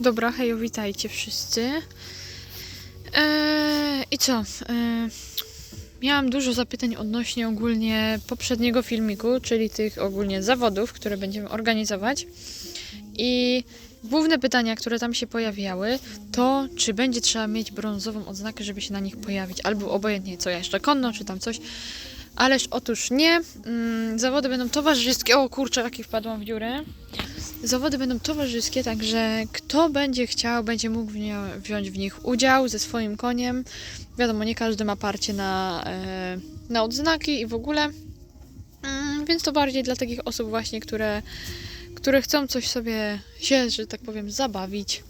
Dobra, hejo, witajcie wszyscy. Eee, I co? Eee, miałam dużo zapytań odnośnie ogólnie poprzedniego filmiku, czyli tych ogólnie zawodów, które będziemy organizować. I główne pytania, które tam się pojawiały, to czy będzie trzeba mieć brązową odznakę, żeby się na nich pojawić, albo obojętnie co ja jeszcze konno, czy tam coś. Ależ otóż nie. Mm, zawody będą towarzyskie. O kurczę, jaki wpadłam w dziurę. Zawody będą towarzyskie, także kto będzie chciał, będzie mógł w nie, wziąć w nich udział ze swoim koniem. Wiadomo, nie każdy ma parcie na, e, na odznaki i w ogóle. Mm, więc to bardziej dla takich osób właśnie, które, które chcą coś sobie się, że tak powiem, zabawić.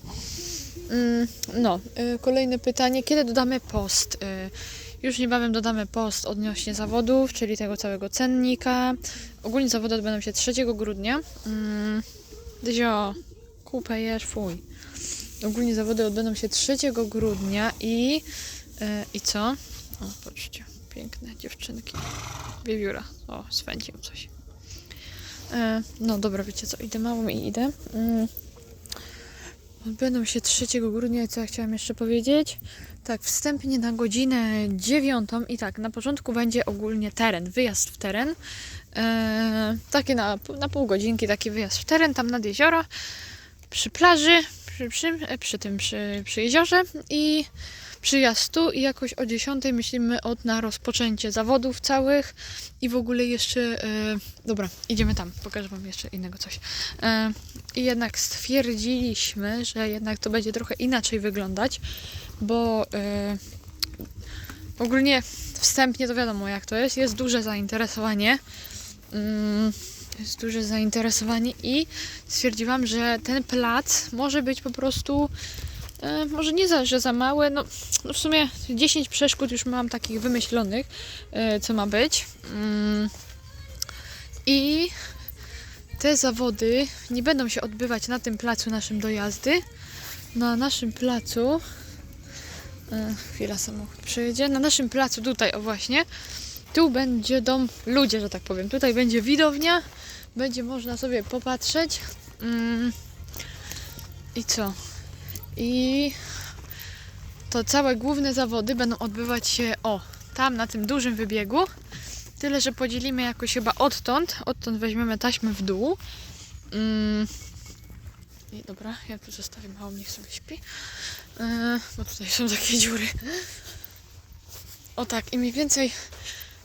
Mm, no, y, kolejne pytanie. Kiedy dodamy post? Y, już niebawem dodamy post odnośnie zawodów, czyli tego całego cennika. Ogólnie zawody odbędą się 3 grudnia. Dyzio, kupę jesz, fuj. Ogólnie zawody odbędą się 3 grudnia i... e, I co? O, patrzcie, piękne dziewczynki. Wiewióra. O, swędził coś. E, no dobra, wiecie co, idę małą i idę. Mm. Odbędą się 3 grudnia i co ja chciałam jeszcze powiedzieć? Tak, wstępnie na godzinę 9 i tak, na początku będzie ogólnie teren, wyjazd w teren. Eee, takie na, na pół godzinki, taki wyjazd w teren, tam nad jezioro, przy plaży, przy, przy, e, przy tym, przy, przy jeziorze i przyjazd tu i jakoś o 10 myślimy od na rozpoczęcie zawodów całych i w ogóle jeszcze, e, dobra, idziemy tam, pokażę Wam jeszcze innego coś. E, I jednak stwierdziliśmy, że jednak to będzie trochę inaczej wyglądać, bo e, ogólnie wstępnie to wiadomo jak to jest, jest duże zainteresowanie. Mm, jest duże zainteresowanie i stwierdziłam, że ten plac może być po prostu e, może nie za, że za małe, no, no w sumie 10 przeszkód już mam takich wymyślonych, e, co ma być. Mm, I te zawody nie będą się odbywać na tym placu naszym dojazdy. Na naszym placu e, chwila samochód przejedzie. Na naszym placu tutaj, o właśnie, tu będzie dom ludzie, że tak powiem. Tutaj będzie widownia, będzie można sobie popatrzeć. Mm. I co? I to całe główne zawody będą odbywać się o tam na tym dużym wybiegu. Tyle, że podzielimy jakoś chyba odtąd. Odtąd weźmiemy taśmę w dół. Mm. I dobra, ja tu zostawię małą, niech sobie śpi. Yy, bo tutaj są takie dziury. O tak, i mniej więcej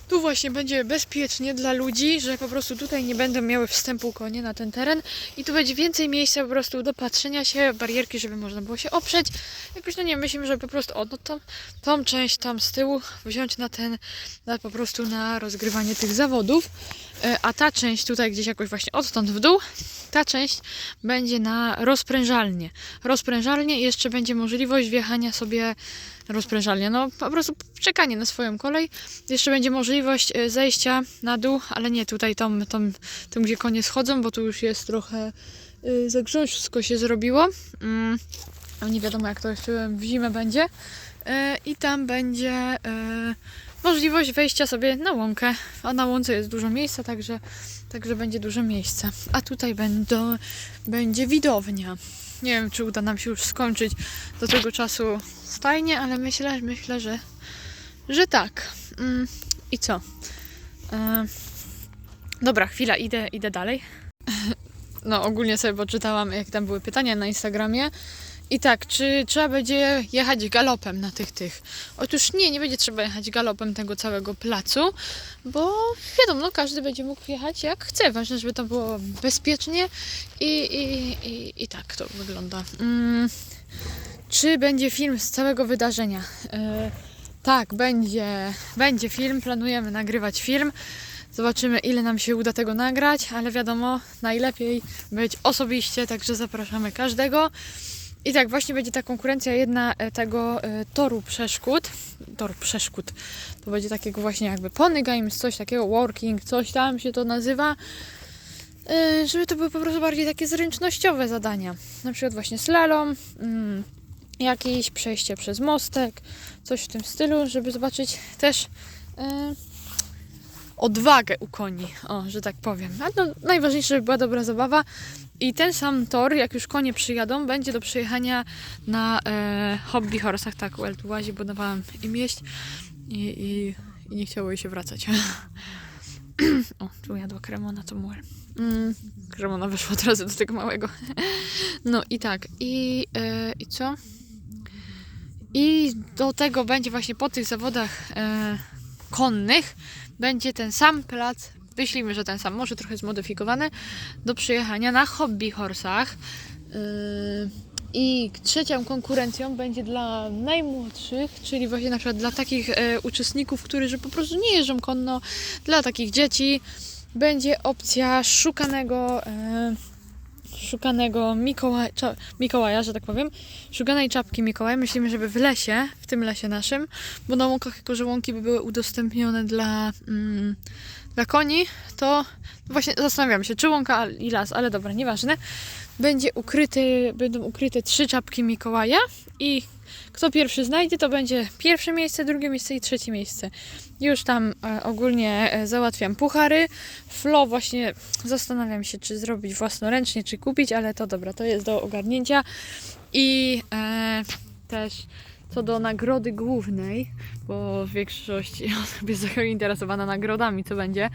tu właśnie będzie bezpiecznie dla ludzi, że po prostu tutaj nie będą miały wstępu konie na ten teren i tu będzie więcej miejsca po prostu do patrzenia się, barierki, żeby można było się oprzeć. Jakoś no nie myślimy, że po prostu o, no tą, tą część tam z tyłu wziąć na ten, na po prostu na rozgrywanie tych zawodów, E, a ta część tutaj gdzieś jakoś właśnie odtąd w dół, ta część będzie na. Rozprężalnię i jeszcze będzie możliwość wjechania sobie rozprężalnia. No po prostu czekanie na swoją kolej. Jeszcze będzie możliwość e, zejścia na dół, ale nie tutaj tą, tą, tym, gdzie konie schodzą, bo tu już jest trochę y, za grząsko się zrobiło. Mm, nie wiadomo jak to jeszcze w zimę będzie. E, I tam będzie e, możliwość wejścia sobie na łąkę. A na łące jest dużo miejsca, także, także będzie dużo miejsca. A tutaj będą, będzie widownia. Nie wiem, czy uda nam się już skończyć do tego czasu stajnie, ale myślę, myślę, że, że tak. Mm, I co? E, dobra, chwila, idę, idę dalej. No, ogólnie sobie poczytałam, jak tam były pytania na Instagramie. I tak, czy trzeba będzie jechać galopem na tych tych? Otóż nie, nie będzie trzeba jechać galopem tego całego placu, bo wiadomo, no, każdy będzie mógł jechać jak chce. Ważne, żeby to było bezpiecznie i, i, i, i tak to wygląda. Mm, czy będzie film z całego wydarzenia? E, tak, będzie, będzie film, planujemy nagrywać film. Zobaczymy, ile nam się uda tego nagrać, ale wiadomo, najlepiej być osobiście, także zapraszamy każdego. I tak, właśnie będzie ta konkurencja jedna e, tego e, toru przeszkód. Tor przeszkód. To będzie takiego właśnie jakby Pony Games, coś takiego, working, coś tam się to nazywa. E, żeby to były po prostu bardziej takie zręcznościowe zadania. Na przykład właśnie slalom, mm, jakieś przejście przez mostek, coś w tym stylu, żeby zobaczyć też odwagę u koni, o, że tak powiem. A no, najważniejsze, żeby była dobra zabawa. I ten sam tor, jak już konie przyjadą, będzie do przejechania na e, hobby horsach. Tak, Well tu łazi, bo dawałam im jeść i, i, i nie chciało jej się wracać. o, tu jadła kremona, to muel. Mm, kremona wyszła od razu do tego małego. no i tak, i, e, i co? I do tego będzie właśnie po tych zawodach e, konnych będzie ten sam plac, myślimy, że ten sam, może trochę zmodyfikowany, do przyjechania na hobby horsach. Yy, I trzecią konkurencją będzie dla najmłodszych, czyli właśnie na przykład dla takich e, uczestników, którzy po prostu nie jeżdżą konno, dla takich dzieci będzie opcja szukanego e, szukanego Mikołaja, Mikołaja, że tak powiem, szukanej czapki Mikołaja. Myślimy, żeby w lesie, w tym lesie naszym, bo na łąkach jako że łąki by były udostępnione dla, mm, dla koni, to właśnie zastanawiam się, czy łąka i las, ale dobra, nieważne. Będzie ukryty, będą ukryte trzy czapki Mikołaja i kto pierwszy znajdzie, to będzie pierwsze miejsce, drugie miejsce i trzecie miejsce. Już tam e, ogólnie e, załatwiam puchary. Flo właśnie zastanawiam się, czy zrobić własnoręcznie, czy kupić, ale to dobra, to jest do ogarnięcia. I e, też co do nagrody głównej, bo większość osób jest zainteresowana nagrodami, co będzie.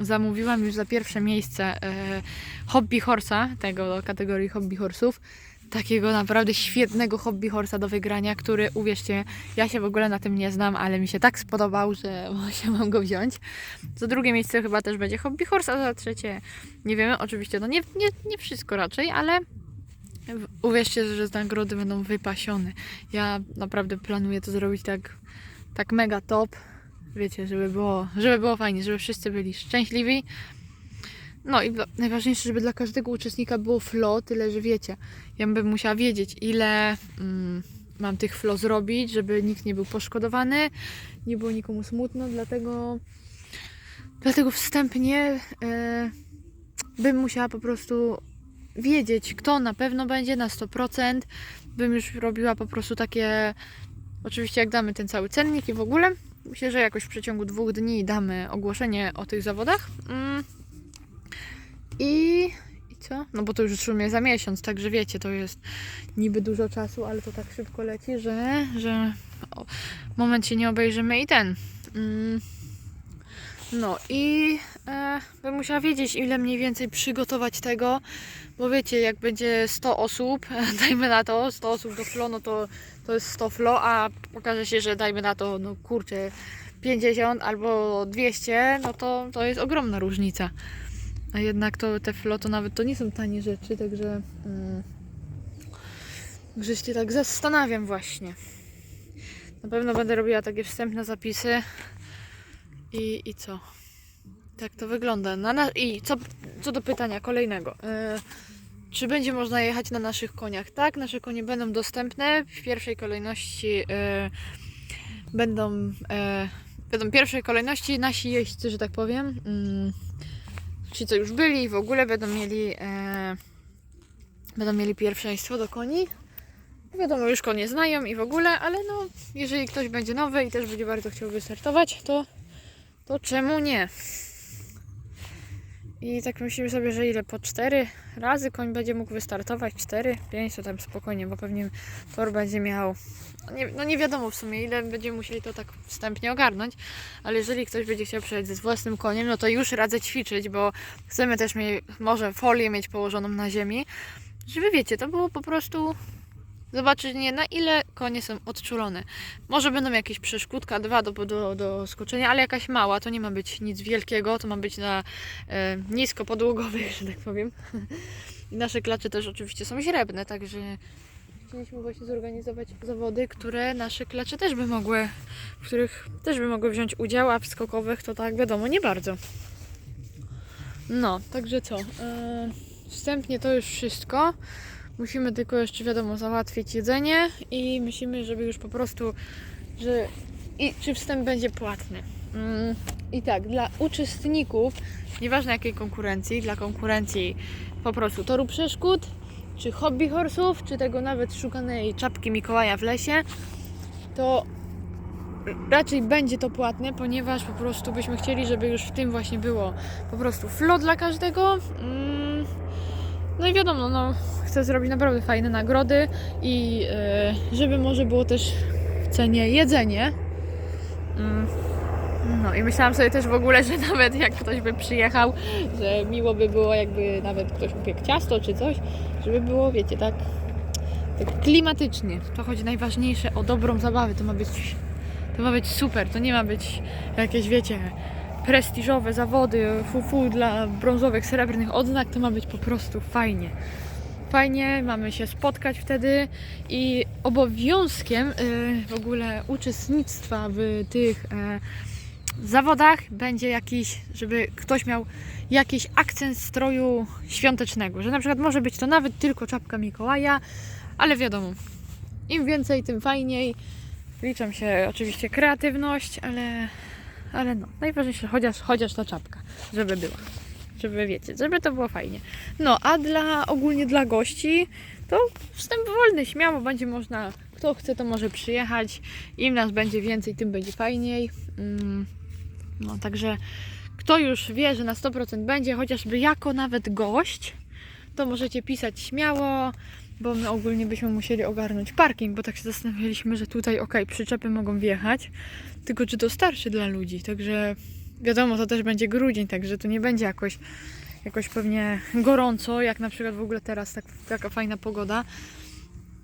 Zamówiłam już za pierwsze miejsce e, hobby horsa, tego kategorii hobby horsów. Takiego naprawdę świetnego hobby horsa do wygrania, który uwierzcie, ja się w ogóle na tym nie znam, ale mi się tak spodobał, że musiałam go wziąć. Za drugie miejsce chyba też będzie hobby horse, a za trzecie nie wiemy. Oczywiście, no nie, nie, nie wszystko raczej, ale uwierzcie, że nagrody będą wypasione. Ja naprawdę planuję to zrobić tak, tak mega top. Wiecie, żeby było, żeby było fajnie, żeby wszyscy byli szczęśliwi. No i najważniejsze, żeby dla każdego uczestnika było flow, tyle że wiecie. Ja bym musiała wiedzieć, ile mm, mam tych flow zrobić, żeby nikt nie był poszkodowany, nie było nikomu smutno, dlatego dlatego wstępnie e, bym musiała po prostu wiedzieć, kto na pewno będzie na 100%. Bym już robiła po prostu takie. Oczywiście, jak damy ten cały cennik i w ogóle, myślę, że jakoś w przeciągu dwóch dni damy ogłoszenie o tych zawodach. Mm. I. I co? No bo to już w sumie za miesiąc, także wiecie, to jest niby dużo czasu, ale to tak szybko leci, że, że o, nie obejrzymy i ten. Mm. No i e, bym musiała wiedzieć, ile mniej więcej przygotować tego, bo wiecie, jak będzie 100 osób, dajmy na to, 100 osób do flo, no to, to jest 100 flo, a okaże się, że dajmy na to, no kurczę, 50 albo 200, no to, to jest ogromna różnica. A jednak to te flo to nawet to nie są tanie rzeczy, także mm, się tak zastanawiam właśnie. Na pewno będę robiła takie wstępne zapisy i, i co? Tak to wygląda. Na, na, I co, co do pytania kolejnego. E, czy będzie można jechać na naszych koniach? Tak, nasze konie będą dostępne. W pierwszej kolejności e, będą, e, będą w pierwszej kolejności nasi jeźdźcy, że tak powiem. Mm, ci, co już byli w ogóle będą mieli e, będą mieli pierwszeństwo do koni. Wiadomo, już konie znają i w ogóle, ale no, jeżeli ktoś będzie nowy i też będzie bardzo chciał wystartować, to, to czemu nie? I tak myślimy sobie, że ile? Po cztery razy koń będzie mógł wystartować, cztery, pięć, to tam spokojnie, bo pewnie tor będzie miał, no nie, no nie wiadomo w sumie ile będziemy musieli to tak wstępnie ogarnąć, ale jeżeli ktoś będzie chciał przejechać z własnym koniem, no to już radzę ćwiczyć, bo chcemy też mieć, może folię mieć położoną na ziemi, żeby wiecie, to było po prostu zobaczyć nie na ile konie są odczulone. Może będą jakieś przeszkódka, dwa do, do, do skoczenia, ale jakaś mała, to nie ma być nic wielkiego, to ma być na e, nisko podłogowych, że tak powiem. I nasze klacze też oczywiście są źrebne, także chcieliśmy właśnie zorganizować zawody, które nasze klacze też by mogły, w których też by mogły wziąć udział, a w skokowych to tak wiadomo, nie bardzo. No, także co? E, wstępnie to już wszystko. Musimy tylko jeszcze, wiadomo, załatwić jedzenie i myślimy, żeby już po prostu, że i czy wstęp będzie płatny. Mm, I tak, dla uczestników, nieważne jakiej konkurencji, dla konkurencji po prostu toru przeszkód, czy hobby horsów, czy tego nawet szukanej czapki Mikołaja w lesie, to raczej będzie to płatne, ponieważ po prostu byśmy chcieli, żeby już w tym właśnie było po prostu flow dla każdego. Mm, No i wiadomo, no, chcę zrobić naprawdę fajne nagrody i e, żeby może było też w cenie jedzenie. Mm. No i myślałam sobie też w ogóle, że nawet jak ktoś by przyjechał, że miło by było, jakby nawet ktoś upiekł ciasto czy coś, żeby było, wiecie, tak, tak klimatycznie. To chodzi najważniejsze o dobrą zabawę. To ma być, to ma być super. To nie ma być jakieś, wiecie, prestiżowe zawody, fufu dla brązowych, srebrnych odznak. To ma być po prostu fajnie. Fajnie, mamy się spotkać wtedy i obowiązkiem y, w ogóle uczestnictwa w tych e, zawodach będzie jakiś, żeby ktoś miał jakiś akcent stroju świątecznego, że na przykład może być to nawet tylko czapka Mikołaja, ale wiadomo, im więcej, tym fajniej. Liczą się oczywiście kreatywność, ale, ale no, najważniejsze chociaż, chociaż ta czapka, żeby była. Żeby wiecie, żeby to było fajnie. No, a dla ogólnie dla gości to wstęp wolny, śmiało będzie można, kto chce, to może przyjechać. Im nas będzie więcej, tym będzie fajniej. Mm, no, także kto już wie, że na 100% będzie, chociażby jako nawet gość, to możecie pisać śmiało, bo my ogólnie byśmy musieli ogarnąć parking, bo tak się zastanawialiśmy, że tutaj ok, przyczepy mogą wjechać, tylko czy to starszy dla ludzi, także wiadomo, to też będzie grudzień, także to nie będzie jakoś, jakoś pewnie gorąco, jak na przykład w ogóle teraz tak, taka fajna pogoda,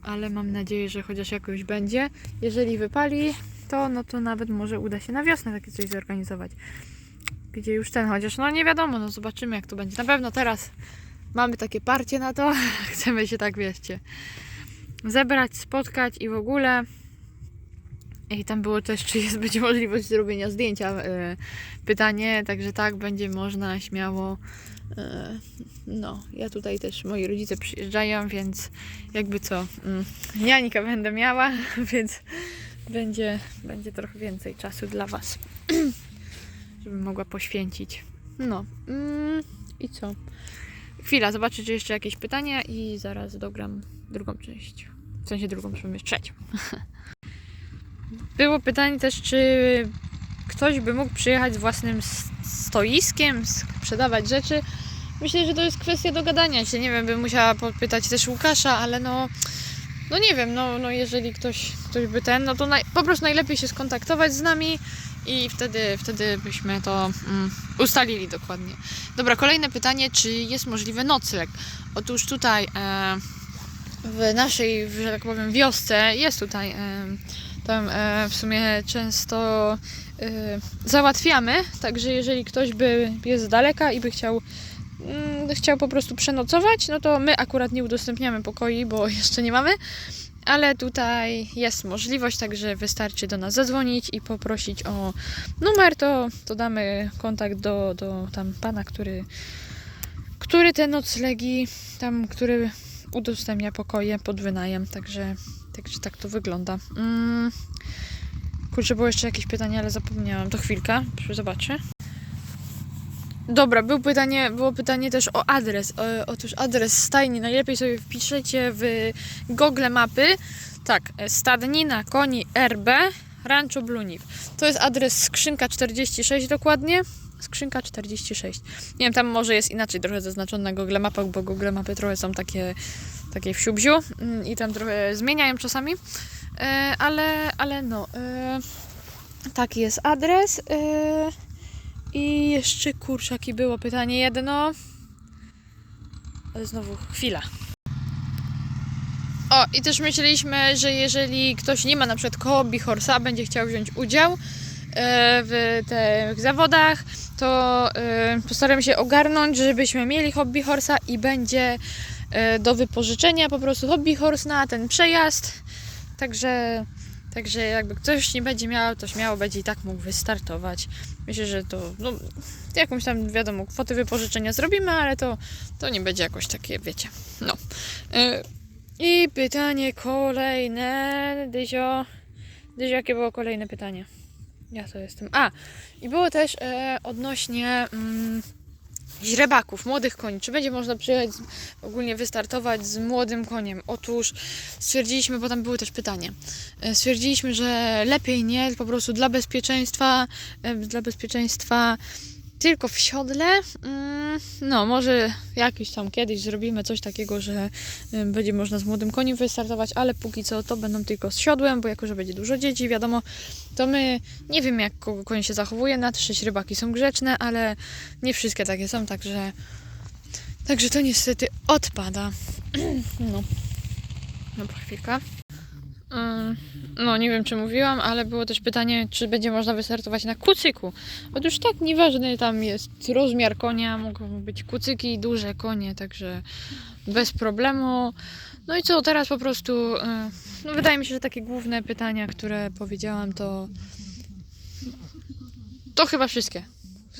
ale mam nadzieję, że chociaż jakoś będzie. Jeżeli wypali, to no to nawet może uda się na wiosnę takie coś zorganizować. Gdzie już ten, chociaż no nie wiadomo, no zobaczymy jak to będzie. Na pewno teraz mamy takie parcie na to, chcemy się tak, wieście, zebrać, spotkać i w ogóle. I tam było też, czy jest możliwość zrobienia zdjęcia. e, pytanie, także tak, będzie można śmiało. e, no, ja tutaj też, moi rodzice przyjeżdżają, więc jakby co, mm, Janika będę miała, więc będzie, będzie trochę więcej czasu dla Was, żebym mogła poświęcić. No, mm, i co? Chwila, zobaczę, czy jeszcze jakieś pytania i zaraz dogram drugą część. W sensie drugą, przynajmniej trzecią. Było pytanie też, czy ktoś by mógł przyjechać z własnym stoiskiem, sprzedawać rzeczy. Myślę, że to jest kwestia dogadania się. Nie wiem, bym musiała popytać też Łukasza, ale no, no nie wiem, no, no jeżeli ktoś, ktoś by ten, no to naj, po prostu najlepiej się skontaktować z nami i wtedy, wtedy byśmy to mm, ustalili dokładnie. Dobra, kolejne pytanie, czy jest możliwy nocleg? Otóż tutaj e, w naszej, że tak powiem, wiosce jest tutaj e, tam e, w sumie często e, załatwiamy, także jeżeli ktoś by jest z daleka i by chciał mm, chciał po prostu przenocować, no to my akurat nie udostępniamy pokoi, bo jeszcze nie mamy, ale tutaj jest możliwość, także wystarczy do nas zadzwonić i poprosić o numer, to, to damy kontakt do, do tam pana, który, który te noclegi, tam, który udostępnia pokoje pod wynajem, także, także tak to wygląda. Mm. Kurczę, było jeszcze jakieś pytanie, ale zapomniałam. To chwilkę, zobaczę. Dobra, był pytanie, było pytanie też o adres. E, otóż adres stajni najlepiej sobie wpiszecie w Google Mapy. Tak, Stadnina Koni RB Rancho Bluniw. To jest adres skrzynka 46 dokładnie. Skrzynka 46. Nie wiem, tam może jest inaczej trochę zaznaczone na Google Mapach, bo Google Mapy trochę są takie, takie wsiubziu mm, i tam trochę zmieniają czasami. E, ale, ale no, e, taki jest adres. E, i jeszcze kurczaki było pytanie jedno. Ale znowu chwila. O, i też myśleliśmy, że jeżeli ktoś nie ma na przykład hobby horsa, będzie chciał wziąć udział w tych zawodach, to e, postaramy się ogarnąć, żebyśmy mieli hobby horsa i będzie e, do wypożyczenia po prostu hobby horse na ten przejazd. Także, także jakby ktoś nie będzie miał, to śmiało będzie i tak mógł wystartować. Myślę, że to no, jakąś tam, wiadomo, kwotę wypożyczenia zrobimy, ale to, to nie będzie jakoś takie, wiecie. No. I pytanie kolejne. Dyzio. Dyzio, jakie było kolejne pytanie? Ja to jestem. A, i było też e, odnośnie mm, źrebaków, młodych koni. Czy będzie można przyjechać, z, ogólnie wystartować z młodym koniem? Otóż stwierdziliśmy, bo tam były też pytania, e, stwierdziliśmy, że lepiej nie, po prostu dla bezpieczeństwa, e, dla bezpieczeństwa tylko w siodle. Mm, No, może jakiś tam kiedyś zrobimy coś takiego, że będzie można z młodym koniem wystartować, ale póki co to będą tylko z siodłem, bo jako, że będzie dużo dzieci, wiadomo, to my nie wiem jak koń się zachowuje, na trzy rybaki są grzeczne, ale nie wszystkie takie są, także także to niestety odpada. No. Dobra, chwilka. Ym, No, nie wiem czy mówiłam, ale było też pytanie, czy będzie można wystartować na kucyku. Otóż tak, nieważny tam jest rozmiar konia, mogą być kucyki i duże konie, także bez problemu. No i co, teraz po prostu, y, no wydaje mi się, że takie główne pytania, które powiedziałam, to to chyba wszystkie.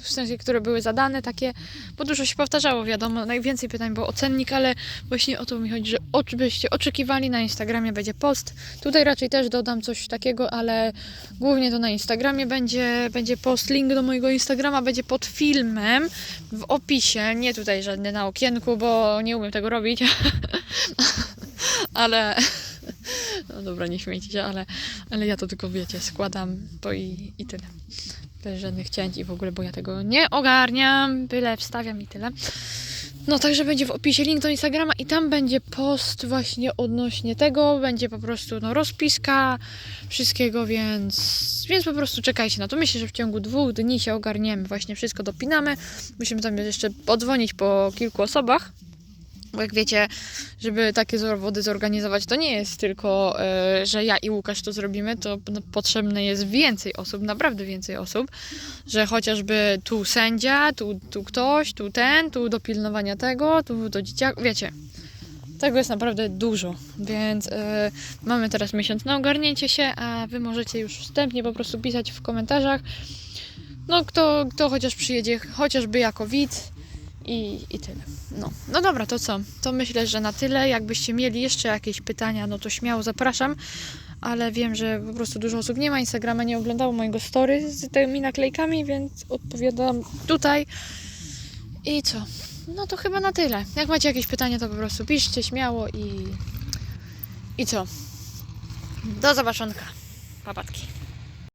W sensie, które były zadane, takie, bo dużo się powtarzało, wiadomo, najwięcej pytań było o cennik, ale właśnie o to mi chodzi, że oczywiście oczekiwali na Instagramie będzie post. Tutaj raczej też dodam coś takiego, ale głównie to na Instagramie będzie, będzie post, link do mojego Instagrama będzie pod filmem w opisie, nie tutaj żadny na okienku, bo nie umiem tego robić, ale no dobra, nie śmiejcie się, ale, ale ja to tylko wiecie, składam to i, i tyle. Bez żadnych cięć i w ogóle, bo ja tego nie ogarniam, byle wstawiam i tyle. No także będzie w opisie link do Instagrama i tam będzie post właśnie odnośnie tego, będzie po prostu no rozpiska wszystkiego, więc, więc po prostu czekajcie na to. Myślę, że w ciągu dwóch dni się ogarniemy, właśnie wszystko dopinamy. Musimy tam jeszcze podzwonić po kilku osobach, jak wiecie, żeby takie zawody zorganizować, to nie jest tylko, e, że ja i Łukasz to zrobimy, to no, potrzebne jest więcej osób, naprawdę więcej osób, że chociażby tu sędzia, tu, tu ktoś, tu ten, tu do pilnowania tego, tu do dzieciaków, wiecie. Tego jest naprawdę dużo, więc e, mamy teraz miesiąc na ogarnięcie się, a wy możecie już wstępnie po prostu pisać w komentarzach, no kto, kto chociaż przyjedzie, chociażby jako widz i, i tyle. No. no dobra, to co? To myślę, że na tyle. Jakbyście mieli jeszcze jakieś pytania, no to śmiało zapraszam. Ale wiem, że po prostu dużo osób nie ma Instagrama, nie oglądało mojego story z tymi naklejkami, więc odpowiadam tutaj. I co? No to chyba na tyle. Jak macie jakieś pytania, to po prostu piszcie śmiało i... I co? Do zobaczonka. Papatki.